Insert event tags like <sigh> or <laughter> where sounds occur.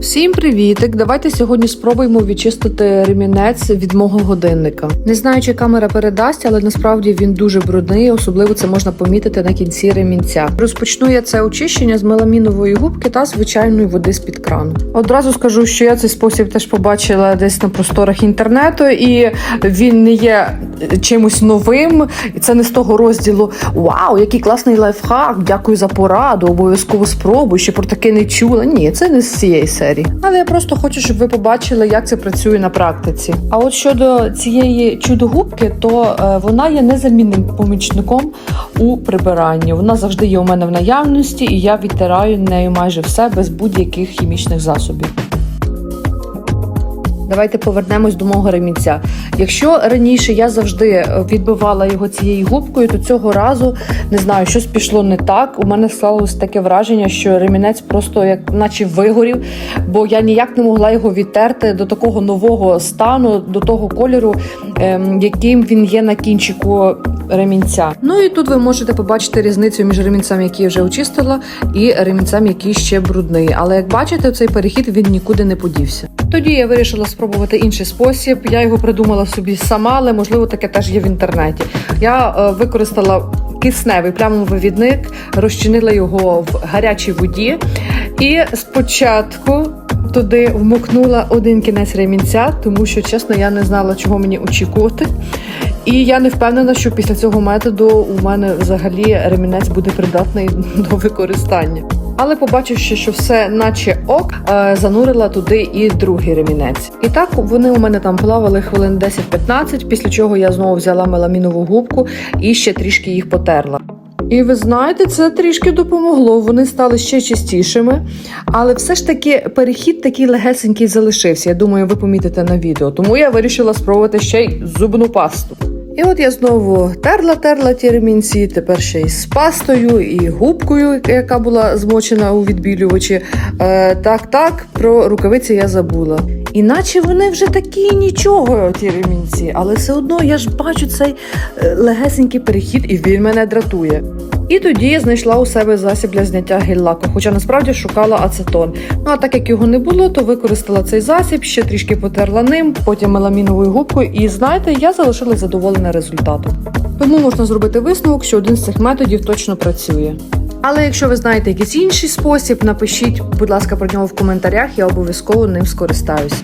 Всім привітик! Давайте сьогодні спробуємо відчистити ремінець від мого годинника. Не знаю, чи камера передасть, але насправді він дуже брудний, особливо це можна помітити на кінці ремінця. Розпочну я це очищення з меламінової губки та звичайної води з під крану. Одразу скажу, що я цей спосіб теж побачила десь на просторах інтернету, і він не є чимось новим. І це не з того розділу Вау, який класний лайфхак! Дякую за пораду, обов'язково спробуй, ще про таке не чула. Ні, це не з цієї серії. Але я просто хочу, щоб ви побачили, як це працює на практиці. А от щодо цієї чудо-губки, то е, вона є незамінним помічником у прибиранні. Вона завжди є у мене в наявності, і я відтираю нею майже все без будь-яких хімічних засобів. Давайте повернемось до мого ремінця. Якщо раніше я завжди е, відбивала його цією губкою, то цього разу не знаю, щось пішло не так. У мене склалось таке враження, що ремінець просто як наче вигорів, бо я ніяк не могла його відтерти до такого нового стану, до того кольору, ем, яким він є на кінчику ремінця. Ну і тут ви можете побачити різницю між ремінцем, який я вже очистила, і ремінцем, який ще брудний. Але як бачите, цей перехід він нікуди не подівся. Тоді я вирішила спробувати інший спосіб. Я його придумала собі сама, але можливо таке теж є в інтернеті. Я е, використала кисневий плямовивідник, розчинила його в гарячій воді і спочатку. Туди вмокнула один кінець ремінця, тому що чесно я не знала, чого мені очікувати. І я не впевнена, що після цього методу у мене взагалі ремінець буде придатний <laughs> до використання. Але побачивши, що все наче ок, е, занурила туди і другий ремінець. І так вони у мене там плавали хвилин 10-15, після чого я знову взяла меламінову губку і ще трішки їх потерла. І ви знаєте, це трішки допомогло. Вони стали ще чистішими, але все ж таки перехід такий легесенький залишився. Я думаю, ви помітите на відео. Тому я вирішила спробувати ще й зубну пасту. І от я знову терла-терла ті ремінці, тепер ще й з пастою і губкою, яка була змочена у відбілювачі. Е, так, так, про рукавиці я забула. Іначе вони вже такі нічого, ті ремінці, але все одно я ж бачу цей е, легесенький перехід, і він мене дратує. І тоді я знайшла у себе засіб для зняття гель-лаку, хоча насправді шукала ацетон. Ну а так як його не було, то використала цей засіб, ще трішки потерла ним, потім меламіновою губкою, і знаєте, я залишилась задоволена результатом. Тому можна зробити висновок, що один з цих методів точно працює. Але якщо ви знаєте якийсь інший спосіб, напишіть, будь ласка, про нього в коментарях, я обов'язково ним скористаюсь.